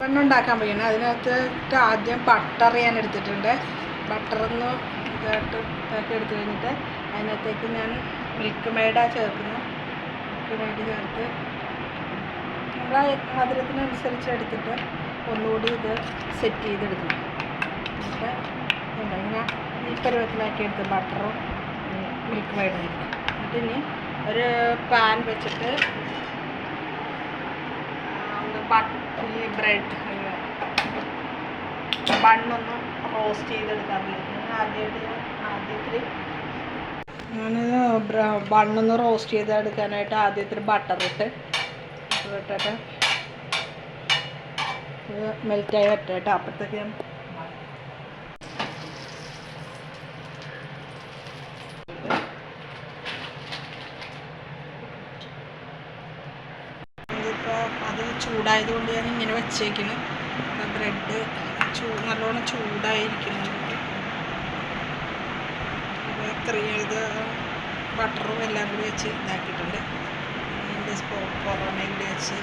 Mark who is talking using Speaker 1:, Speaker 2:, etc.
Speaker 1: ഉണ്ടാക്കാൻ പോയാണ് അതിനകത്ത് ആദ്യം ബട്ടർ ഞാൻ എടുത്തിട്ടുണ്ട്. ബട്ടറൊന്ന് ഇതായിട്ട് ഇതാക്കി എടുത്തു കഴിഞ്ഞിട്ട് അതിനകത്തേക്ക് ഞാൻ മിൽക്ക് മെയ്ഡാണ് ചേർക്കുന്നു. മിൽക്ക് മെയ്ഡ് ചേർത്ത് നമ്മളെ മധുരത്തിനനുസരിച്ച് എടുത്തിട്ട് ഒന്നുകൂടി ഇത് സെറ്റ് ചെയ്തെടുക്കണം. എന്നിട്ട് ഇങ്ങനെ ഈ പരുവത്തിലാക്കി എടുത്ത് ബട്ടറും മിൽക്ക് മെയ്ഡും എന്നിട്ട് ഇനി ഒരു പാൻ വെച്ചിട്ട് ഒന്ന് ബട്ടർ ഈ ബ്രെഡ് മണ്ണൊന്നും റോസ്റ്റ് ചെയ്തെടുക്കാറില്ല ആദ്യമായിട്ട് ആദ്യത്തിൽ ഞാൻ ബണ്ണൊന്ന് റോസ്റ്റ് ചെയ്തെടുക്കാനായിട്ട് ആദ്യത്തിൽ ബട്ടർ ഇട്ട് ഇട്ടിട്ട് മെൽറ്റായി വരട്ടെ അപ്പോഴത്തേക്ക് ഇതിപ്പോൾ അത് ചൂടായത് കൊണ്ട് ഞാൻ ഇങ്ങനെ വെച്ചേക്കുന്നു ബ്രെഡ് ചൂ നല്ലോണം ചൂടായിരിക്കുന്നുണ്ട് അപ്പോൾ ഇത്രയും ഇത് ബട്ടറും എല്ലാം കൂടി വെച്ച് ഇതാക്കിയിട്ടുണ്ട്. അതിന്റെ പുറമേ കൂടി വെച്ച്